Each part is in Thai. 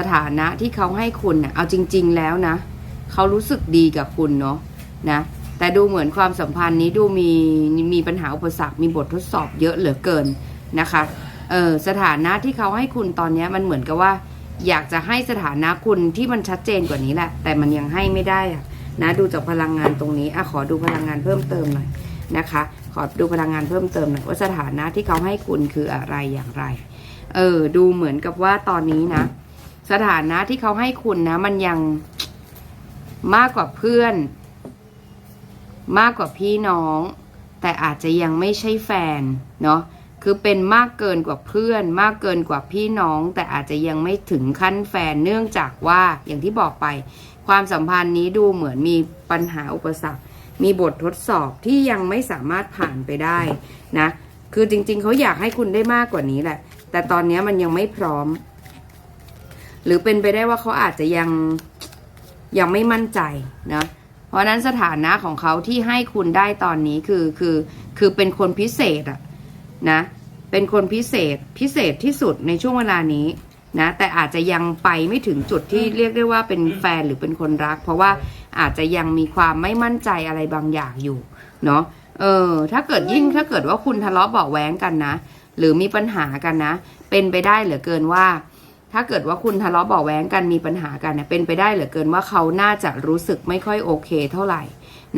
สถานะที่เขาให้คุณเน่ะเอาจริง ๆ แล้วนะเขารู้สึกดีกับคุณเนาะนะแต่ดูเหมือนความสัมพันธ์นี้ดูมีมีปัญหาอุปสรรคมีบททดสอบเยอะเหลือเกินนะคะเออสถานะที่เขาให้คุณตอนนี้มันเหมือนกับว่า อยากจะให้สถานะคุณที่มันชัดเจนกว่านี้แหละ แต่มันยังให้ไม่ได้อะนะดูจากพลังงานตรงนี้อะขอดูพลังงานเพิ่มเติมหน่อยนะคะ ขอดูพลังงานเพิ่มเติมหน่อยว่าสถานะที่เขาให้คุณคืออะไรอย่างไร เออดูเหมือนกับว่าตอนนี้นะ สถานะที่เขาให้คุณนะ มันยังมากกว่าเพื่อน มากกว่าพี่น้อง แต่อาจจะยังไม่ใช่แฟนเนาะคือเป็นมากเกินกว่าเพื่อน มากเกินกว่าพี่น้อง แต่อาจจะยังไม่ถึงขั้นแฟนเนื่องจากว่าอย่างที่บอกไป ความสัมพันธ์นี้ดูเหมือนมีปัญหาอุปสรรค มีบททดสอบที่ยังไม่สามารถผ่านไปได้นะ คือจริงๆ เขาอยากให้คุณได้มากกว่านี้แหละ แต่ตอนนี้มันยังไม่พร้อม หรือเป็นไปได้ว่าเขาอาจจะยังยังไม่มั่นใจนะเพราะนั้นสถานะของเขาที่ให้คุณได้ตอนนี้คือคือคือเป็นคนพิเศษอะนะเป็นคนพิเศษพิเศษที่สุดในช่วงเวลานี้นะแต่อาจจะยังไปไม่ถึงจุดที่เรียกได้ว่าเป็นแฟนหรือเป็นคนรัก เพราะว่าอาจจะยังมีความไม่มั่นใจอะไรบางอย่างอยู่เนาะเออถ้าเกิดยิ่งถ้าเกิดว่าคุณทะเลาะเบาะแว้งกันนะ หรือมีปัญหากันนะ เป็นไปได้เหลือเกินว่า ถ้าเกิดว่าคุณทะเลาะเบาะแว้งกันมีปัญหากันเนี่ยเป็นไปได้เหลือเกินว่าเขาน่าจะรู้สึกไม่ค่อยโอเคเท่าไหร่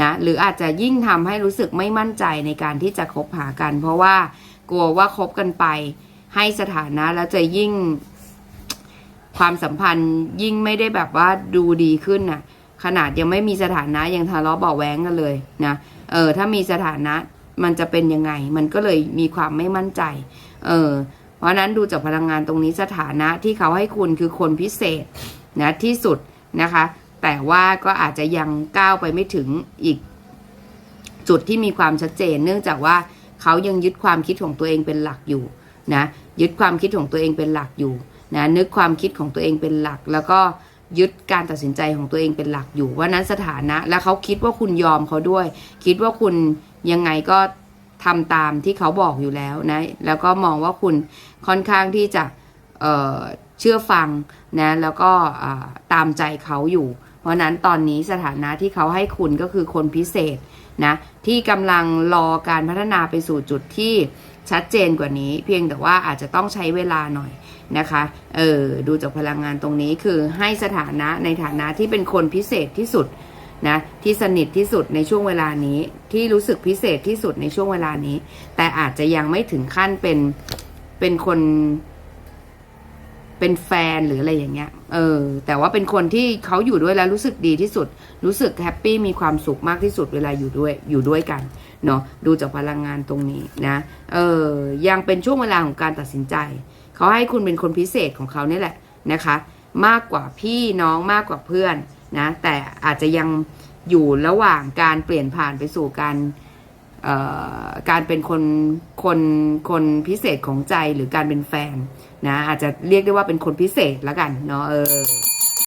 นะหรืออาจจะยิ่งทำให้รู้สึกไม่มั่นใจในการที่จะคบหากัน เพราะว่ากลัวว่าคบกันไป ให้สถานะแล้วจะยิ่งความสัมพันธ์ยิ่งไม่ได้แบบว่าดูดีขึ้นน่ะขนาดยังไม่มีสถานะยังทะเลาะเบาะแว้งกันเลยนะเออถ้ามีสถานะมันจะเป็นยังไง มันก็เลยมีความไม่มั่นใจ เออ เพราะนั้นดูจากพลังงานตรงนี้สถานะที่เขาให้คุณคือคนพิเศษนะที่สุดนะคะ แต่ว่าก็อาจจะยังก้าวไปไม่ถึงอีก จุดที่มีความชัดเจน เนื่องจากว่าเขายังยึดความคิดของตัวเองเป็นหลักอยู่นะยึดความคิดของตัวเองเป็นหลักอยู่นะนึกความคิดของตัวเองเป็นหลัก แล้วก็ยึดการตัดสินใจของตัวเองเป็นหลักอยู่ว่านั้นสถานะ แล้วเขาคิดว่าคุณยอมเขาด้วย คิดว่าคุณยังไงก็ ทำตามที่เขาบอกอยู่แล้วนะ แล้วก็มองว่าคุณค่อนข้างที่จะเเชื่อฟังนะ แล้วก็ตามใจเขาอยู่ เพราะนั้นตอนนี้สถานะที่เขาให้คุณก็คือคนพิเศษนะที่กำลังรอการพัฒนาไปสู่จุดที่ชัดเจนกว่านี้ เพียงแต่ว่าอาจจะต้องใช้เวลาหน่อยนะคะ เออดูจากพลังงานตรงนี้คือให้สถานะในฐานะที่เป็นคนพิเศษที่สุด นะที่สนิทที่สุดในช่วงเวลานี้ ที่รู้สึกพิเศษที่สุดในช่วงเวลานี้ แต่อาจจะยังไม่ถึงขั้นเป็นเป็นคน เป็นแฟนหรืออะไรอย่างเงี้ย เออ แต่ว่าเป็นคนที่เขาอยู่ด้วยแล้วรู้สึกดีที่สุด รู้สึกแฮปปี้มีความสุขมากที่สุดเวลาอยู่ด้วยอยู่ด้วยกันเนาะดูจากพลังงานตรงนี้นะ เออ ยังเป็นช่วงเวลาของการตัดสินใจ เขาให้คุณเป็นคนพิเศษของเขาเนี่ยแหละนะคะ มากกว่าพี่น้องมากกว่าเพื่อน นะแต่อาจจะยังอยู่ระหว่างการเปลี่ยนผ่านไปสู่การการเป็นคนคนคนพิเศษของใจหรือการเป็นแฟนนะอาจจะเรียกได้ว่าเป็นคนพิเศษแล้วกันเนาะเออ